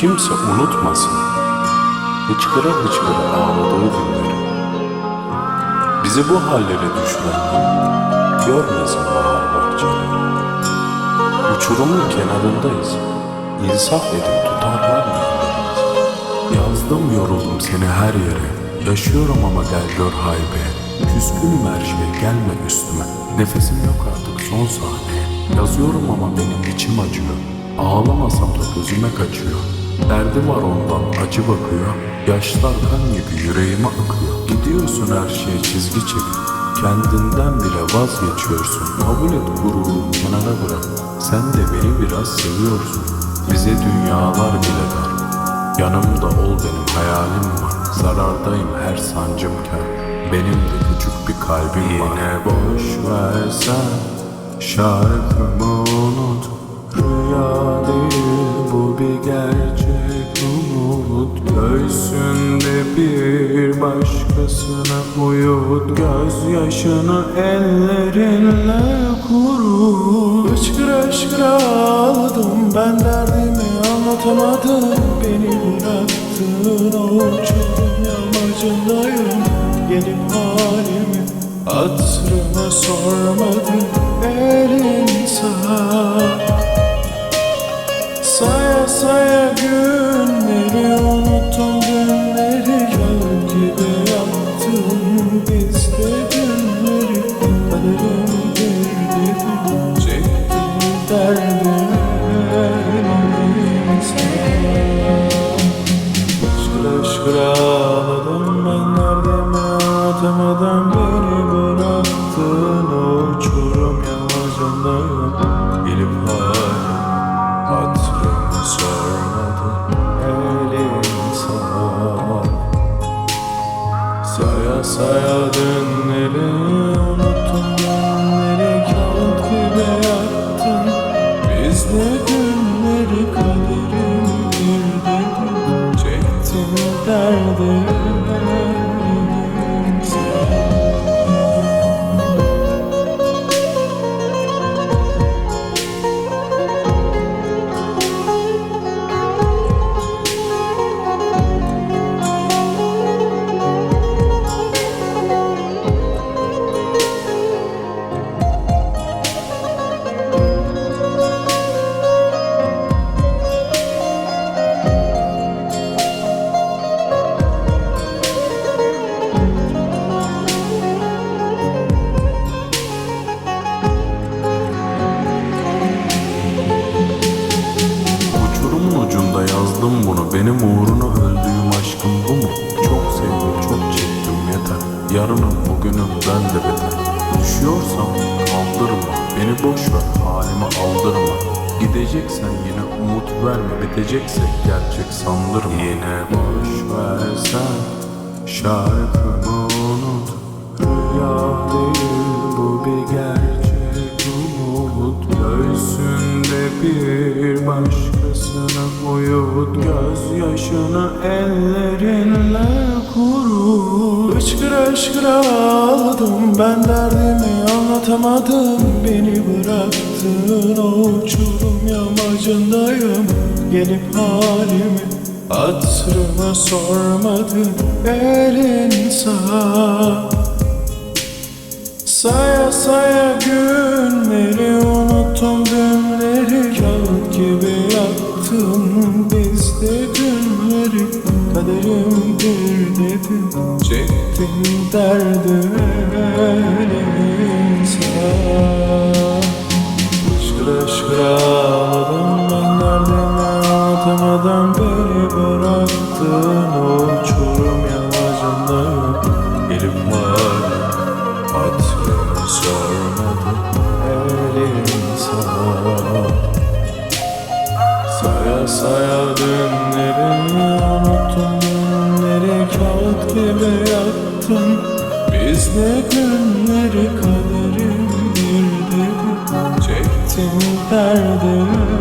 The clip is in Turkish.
kimse unutmasın. Hıçkıra hıçkıra ağladığı günleri. Bizi bu hallere düşürenler görmesin bahar bahçeleri. Uçurumun kenarındayız. İnsaf edip tutarlar mı? Yazdım yoruldum seni her yere. Yaşıyorum ama gel gör haybe. Küskünüm her şeye gelme üstüme. Nefesim yok artık son sahneye. Yazıyorum ama benim içim acıyor. Ağlamasam da gözüme kaçıyor. Derdi var ondan acı bakıyor. Yaşlar kan gibi yüreğime akıyor. Gidiyorsun her şeye çizgi çekip. Kendinden bile vazgeçiyorsun. Kabul et gururu kenara bırak. Sen de beni biraz seviyorsun. Bize dünyalar bile dar. Yanımda ol benim hayalim var. Zarardayım her sancımken. Benim de küçük bir kalbim var. Yine boş versen şarkımı unut. Rüya değil bu bir gerçek umut Göğsünde bir başkasına uyut. Gözyaşını ellerinle kurut. Hıçkıra hıçkıra ağladım ben derdimi. Anlatamadım Beni bıraktın. O uçurum yamacındayım. Gelip halimi hatırımı sormadın. Elin sağ Saya saya günleri unuttum günleri Kağıt gibi yaptım. Biz de günleri Kaderim bir dedim çektim derdimi Şıkıra Saya saya dünleri unuttum günleri Kağıt ucunda yazdım bunu. Benim uğruna öldüğüm aşkım bu mu? Çok sevdim çok çektim yeter. Yarınım bugünüm ben de beter. Düşüyorsam kaldırma. Beni boş ver halime aldırma. Gideceksen yine umut verme. Biteceksek gerçek sandırma. Yine boş versen Şarkımı bir başkasına uyut Gözyaşını ellerinle kurut Hıçkıra hıçkıra ağladım ben derdimi anlatamadım Beni bıraktın. O uçurum yamacındayım Gelip halimi hatırımı sormadın elin sağ Saya saya günleri unuttum gibi yaktım biz de günleri Kaderim bir dedim çektim derdimi elin sağ Şıkıra şıkıra Saya saya dünleri unuttum günleri Kağıt gibi yaktın. Biz de günleri kaderim bir dedim Çektim derdimi